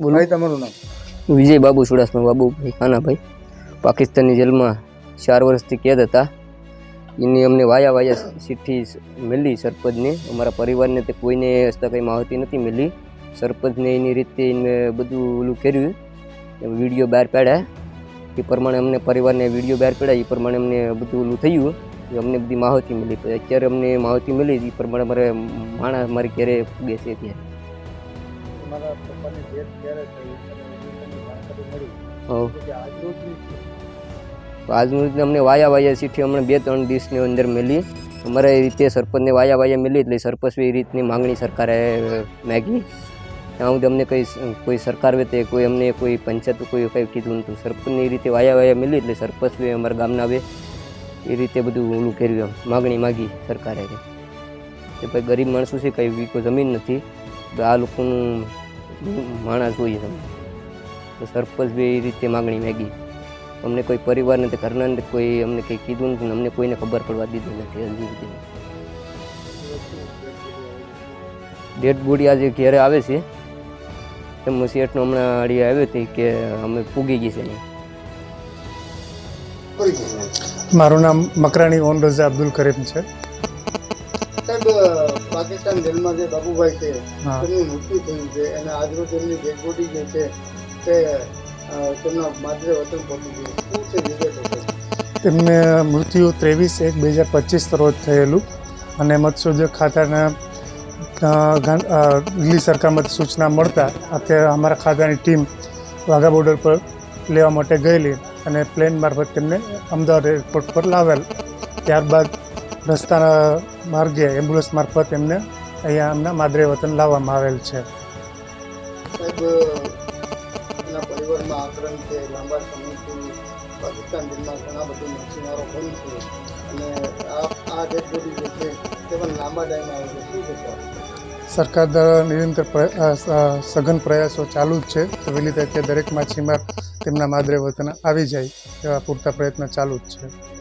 બોલો. ભાઈ તમારું નામ? વિજય બાબુ ચુડાસમા બાબુભાઈ ખાનાભાઈ પાકિસ્તાનની જેલમાં ચાર વર્ષથી કેદ હતા. એની અમને વાયા વાયા ચિઠ્ઠી મળી સરપંચને. અમારા પરિવારને તે કોઈને હસ્તા કંઈ માહિતી નથી મળી સરપંચને એની રીતે એને બધું ઓલું કર્યું. વીડિયો બહાર પાડ્યા. એ પ્રમાણે અમને પરિવારને વીડિયો બહાર પાડ્યા. એ પ્રમાણે અમને બધું ઓલું થયું. અમને બધી માહિતી મળી અત્યારે અમને માહિતી મળી એ પ્રમાણે મારે માણસ મારી ઘરે બેસે ત્યારે તમારા પપ્પાની ડેથ ક્યારે થઈ? અને જાણકારી મળી. તો તો આજનું રીતે અમને વાયા વાયા ચીઠી હમણાં બે ત્રણ દિવસની અંદર મેલી અમારે એ રીતે સરપંચને વાયા વાયા મળી એટલે સરપંચ એ રીતની માંગણી સરકારે માગી. ત્યાં સુધી અમને કંઈ કોઈ સરકાર વેતે કોઈ અમને કોઈ પંચાયત કોઈ કંઈ કીધું નહોતું. સરપંચની રીતે વાયા વાયા મળી એટલે સરપંચ અમારા ગામના આવે એ રીતે બધું ઓલું કર્યું માગણી માગી સરકારે. કે ભાઈ ગરીબ માણસો છે કંઈ વીકો જમીન નથી. તો આ લોકોનું માણસ જોઈએ તો સરપંચ બી એ રીતે માગણી માગી. અમને કોઈ પરિવારને તે ઘરના અંદર કોઈ અમને કંઈ કીધું નથી અમને કોઈને ખબર પડવા દીધી નથી હજી સુધી. ડેડ બોડી આજે ઘેરે આવે છે. એમ શેઠનો હમણાં અડી આવ્યો હતી કે અમે પૂગી ગઈ છે. મારું નામ મકરાણી ઓન રઝા અબ્દુલ કરીમ છે. પાકિસ્તાન જેલમાં જે બાબુભાઈ છે તેમનું મૃત્યુ થયું છે અને આજરોજ તેમની ડેડબોડી જે છે તે તેમના માદરે વતન પહોંચી ગયું. શું છે વિગતો તેમને મૃત્યુ ત્રેવીસ એક બે હજાર પચીસ રોજ થયેલું અને મત્સ્યોદ્યોગ ખાતાના દિલ્હી સરકારમાંથી સૂચના મળતા અત્યારે અમારા ખાતાની ટીમ વાઘા બોર્ડર પર લેવા માટે ગયેલી અને પ્લેન મારફત તેમને અમદાવાદ એરપોર્ટ પર લાવેલ. ત્યારબાદ રસ્તાના માર્ગે એમ્બ્યુલન્સ મારફત એમને અહીંયા એમના માદરે વતન લાવવામાં આવેલ છે. તે સરકાર દ્વારા નિરંતર સઘન પ્રયાસો ચાલુ જ છે. કે વહેલી તકે દરેક માછીમાર તેમના માદરે વતન આવી જાય એવા પૂરતા પ્રયત્ન ચાલુ જ છે.